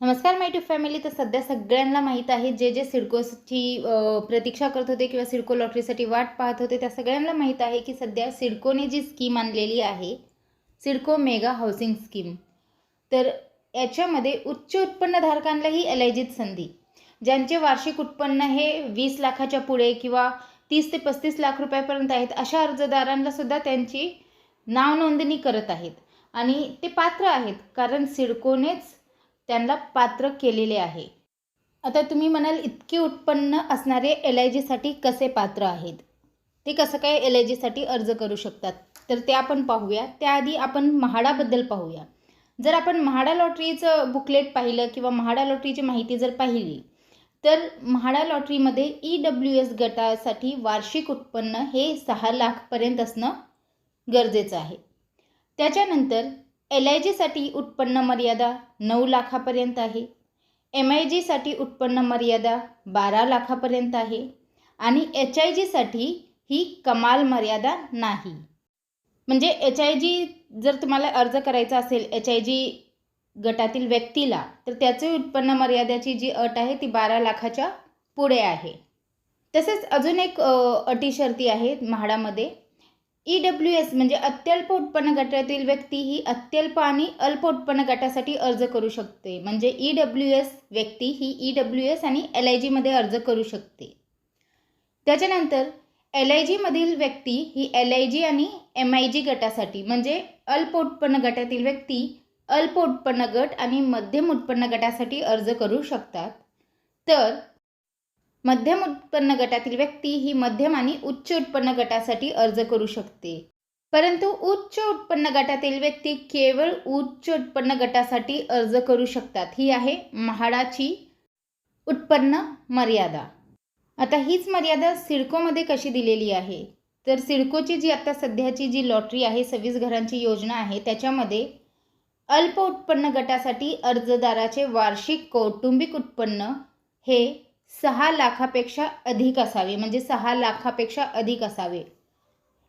नमस्कार माय to family तर सध्या सगळ्यांना माहीत आहे जे जे सिडकोची प्रतीक्षा करत होते किंवा सिडको लॉटरीसाठी वाट पाहत होते त्या सगळ्यांना माहीत आहे की सध्या सिडकोने जी स्कीम आणलेली आहे सिडको मेगा हाऊसिंग स्कीम तर याच्यामध्ये उच्च उत्पन्नधारकांनाही एल संधी. ज्यांचे वार्षिक उत्पन्न हे वीस लाखाच्या पुढे किंवा तीस ते पस्तीस लाख रुपयापर्यंत आहेत अशा अर्जदारांना सुद्धा त्यांची नावनोंदणी करत आहेत. आणि ते पात्र आहेत कारण सिडकोनेच त्यांना पात्र केलेले आहे. आता तुम्ही म्हणाल इतके उत्पन्न असणारे एल आय जीसाठी कसे पात्र आहेत? ते कसं काय एल आय जीसाठी अर्ज करू शकतात? तर ते आपण पाहूया. त्याआधी आपण म्हाडाबद्दल पाहूया. जर आपण म्हाडा लॉटरीचं बुकलेट पाहिलं किंवा म्हाडा लॉटरीची माहिती जर पाहिली तर म्हाडा लॉटरीमध्ये ई डब्ल्यू एस गटासाठी वार्षिक उत्पन्न हे सहा लाखपर्यंत असणं गरजेचं आहे. त्याच्यानंतर एल आय जीसाठी उत्पन्न मर्यादा नऊ लाखापर्यंत आहे. एम आय जीसाठी उत्पन्न मर्यादा बारा लाखापर्यंत आहे आणि एच आय जीसाठी ही कमाल मर्यादा नाही. म्हणजे एच आय जी जर तुम्हाला अर्ज करायचा असेल एच आय जी गटातील व्यक्तीला तर त्याचे उत्पन्न मर्यादाची जी अट आहे ती बारा लाखाच्या पुढे आहे. तसेच अजून एक अटी शर्ती आहे म्हाडामध्ये. ई डब्ल्यू एस म्हणजे अत्यल्प उत्पन्न गटातील व्यक्ती ही अत्यल्प आणि अल्प उत्पन्न गटासाठी अर्ज करू शकते. म्हणजे ई डब्ल्यू एस व्यक्ती ही ई डब्ल्यू एस आणि एल आय जीमध्ये अर्ज करू शकते. त्याच्यानंतर एल आय जीमधील व्यक्ती ही एल आय जी आणि एम आय जी गटासाठी म्हणजे अल्प उत्पन्न गटातील व्यक्ती अल्प उत्पन्न गट आणि मध्यम उत्पन्न गटासाठी अर्ज करू शकतात. तर मध्यम उत्पन्न गटातील व्यक्ती ही मध्यम आणि उच्च उत्पन्न गटासाठी अर्ज करू शकते. परंतु उच्च उत्पन्न गटातील व्यक्ती केवळ उच्च उत्पन्न गटासाठी अर्ज करू शकतात. ही आहे म्हाडाची उत्पन्न मर्यादा. आता हीच मर्यादा सिडकोमध्ये कशी दिलेली आहे? तर सिडकोची जी आता सध्याची जी लॉटरी आहे सव्वीस घरांची योजना आहे त्याच्यामध्ये अल्प उत्पन्न गटासाठी अर्जदाराचे वार्षिक कौटुंबिक उत्पन्न हे सहा लाखापेक्षा अधिक असावे म्हणजे सहा लाखापेक्षा अधिक असावे.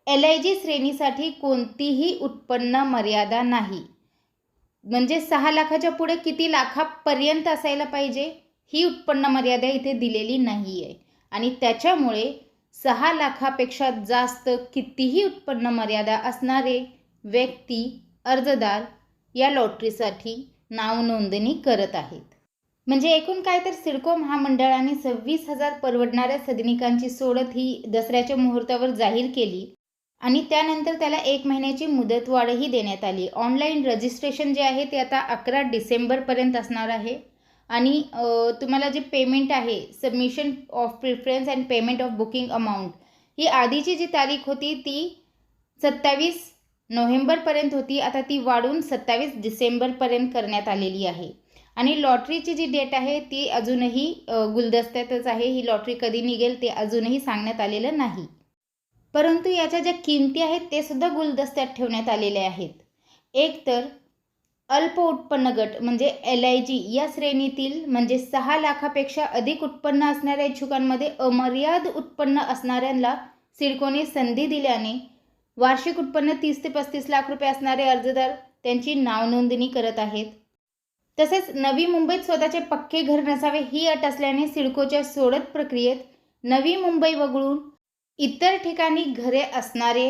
एल आय जी श्रेणीसाठी कोणतीही उत्पन्न मर्यादा नाही. म्हणजे सहा लाखाच्या पुढे किती लाखापर्यंत असायला पाहिजे? ही उत्पन्न मर्यादा इथे दिलेली नाही आहे आणि त्याच्यामुळे सहा लाखापेक्षा जास्त कितीही उत्पन्न मर्यादा असणारे व्यक्ती अर्जदार या लॉटरीसाठी नाव नोंदणी करत आहेत. म्हणजे एकूण काय तर सिडको महामंडळाने सव्वीस हजार परवडणाऱ्या सदनिकांची सोडत ही दसऱ्याच्या मुहूर्तावर जाहीर केली. आणि त्यानंतर त्याला एक महिन्याची मुदतवाढही देण्यात आली. ऑनलाईन रजिस्ट्रेशन जे आहे ते आता अकरा डिसेंबरपर्यंत असणार आहे. आणि तुम्हाला जे पेमेंट आहे submission of preference and payment of booking amount ही आधीची जी तारीख होती ती सत्तावीस नोव्हेंबरपर्यंत होती. आता ती वाढून सत्तावीस डिसेंबरपर्यंत करण्यात आलेली आहे. आणि लॉटरीची जी डेट आहे ती अजूनही गुलदस्त्यातच आहे. ही लॉटरी कधी निघेल ते अजूनही सांगण्यात आलेलं नाही. परंतु याच्या ज्या किमती आहेत ते सुद्धा गुलदस्त्यात ठेवण्यात आलेल्या आहेत. एक तर अल्प उत्पन्न गट म्हणजे एल आय जी या श्रेणीतील म्हणजे सहा लाखापेक्षा अधिक उत्पन्न असणाऱ्या इच्छुकांमध्ये अमर्याद उत्पन्न असणाऱ्यांना सिडकोने संधी दिल्याने वार्षिक उत्पन्न तीस ते पस्तीस लाख रुपये असणारे अर्जदार त्यांची नावनोंदणी करत आहेत. तसेच नवी मुंबईत स्वतःचे पक्के घर नसावे ही अट असल्याने सिडकोच्या सोडत प्रक्रियेत नवी मुंबई वगळून इतर ठिकाणी घरे असणारे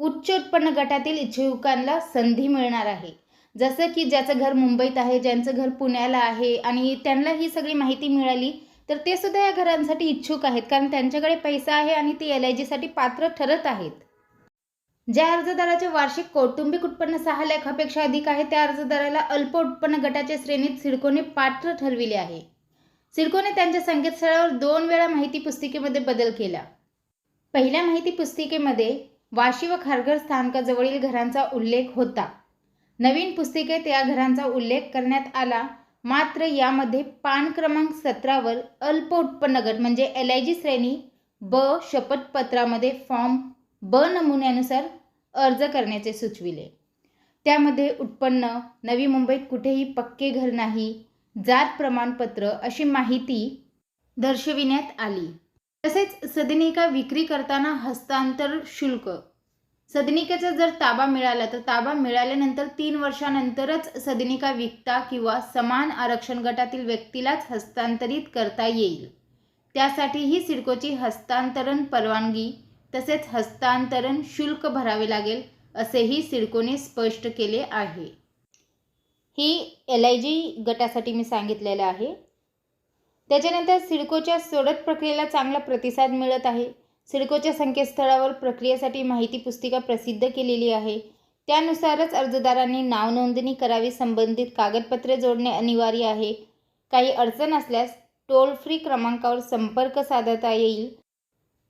उच्च उत्पन्न गटातील इच्छुकांना संधी मिळणार आहे. जसं की ज्याचं घर मुंबईत आहे ज्यांचं घर पुण्याला आहे आणि त्यांना ही सगळी माहिती मिळाली तर ते सुद्धा या घरांसाठी इच्छुक आहेत कारण त्यांच्याकडे पैसा आहे आणि ते एल आय जीसाठी पात्र ठरत आहेत. ज्या अर्जदाराचे वार्षिक कौटुंबिक उत्पन्न सहा लाखापेक्षा अधिक आहे त्या अर्जदाराला अल्प उत्पन्न गटाच्या श्रेणीत सिडकोने पात्र ठरविले आहे. सिडकोने त्यांच्या संकेतस्थळावर दोन वेळा माहिती पुस्तिकेमध्ये बदल केला. पहिल्या माहिती पुस्तिकेमध्ये वाशी व खारघर स्थानकाजवळील घरांचा उल्लेख होता. नवीन पुस्तिकेत या घरांचा उल्लेख करण्यात आला. मात्र यामध्ये पान क्रमांक सतरावर अल्प उत्पन्न गट म्हणजे एल आय जी श्रेणी ब शपथपत्रामध्ये फॉर्म ब नमुन्यानुसार अर्ज करण्याचे सुचविले. त्यामध्ये उत्पन्न नवी मुंबईत कुठेही पक्के घर नाही जात प्रमाणपत्र अशी माहिती दर्शविण्यात आली. तसेच सदनिका विक्री करताना हस्तांतर शुल्क. सदनिकेचा जर ताबा मिळाला तर ताबा मिळाल्यानंतर तीन वर्षानंतरच सदनिका विकता किंवा समान आरक्षण गटातील व्यक्तीलाच हस्तांतरित करता येईल. त्यासाठीही सिडकोची हस्तांतरण परवानगी तसेच हस्तांतरण शुल्क भरावे लागेल असेही सिडकोने स्पष्ट केले आहे. ही एल आय जी गटासाठी मी सांगितलेलं आहे. त्याच्यानंतर सिडकोच्या सोडत प्रक्रियेला चांगला प्रतिसाद मिळत आहे. सिडकोच्या संकेतस्थळावर प्रक्रियेसाठी माहिती पुस्तिका प्रसिद्ध केलेली आहे. त्यानुसारच अर्जदारांनी नाव नोंदणी करावी संबंधित कागदपत्रे जोडणे अनिवार्य आहे. काही अडचण असल्यास टोल फ्री क्रमांकावर संपर्क साधता येईल.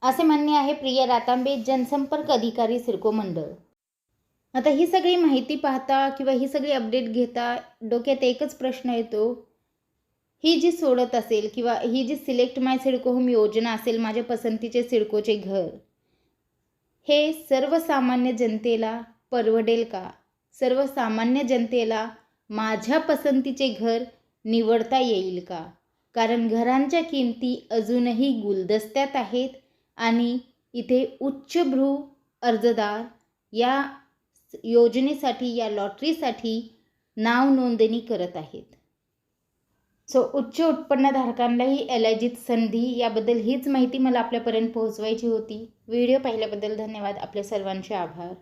असे म्हणणे आहे प्रिया रातांबे जनसंपर्क अधिकारी सिडको मंडळ. आता ही सगळी माहिती पाहता किंवा ही सगळी अपडेट घेता डोक्यात एकच प्रश्न येतो. ही जी सोडत असेल किंवा ही जी सिलेक्ट माय सिडको होम योजना असेल माझ्या पसंतीचे सिडकोचे घर हे सर्वसामान्य जनतेला परवडेल का? सर्वसामान्य जनतेला माझ्या पसंतीचे घर निवडता येईल का? कारण घरांच्या किमती अजूनही गुलदस्त्यात आहेत. आणि इथे उच्चभ्रू अर्जदार या योजनेसाठी या लॉटरीसाठी नाव नोंदणी करत आहेत. सो उच्च उत्पन्नधारकांनाही एल आय जीत संधी याबद्दल हीच माहिती मला आपल्यापर्यंत पोहोचवायची होती. व्हिडिओ पाहिल्याबद्दल धन्यवाद. आपल्या सर्वांचे आभार.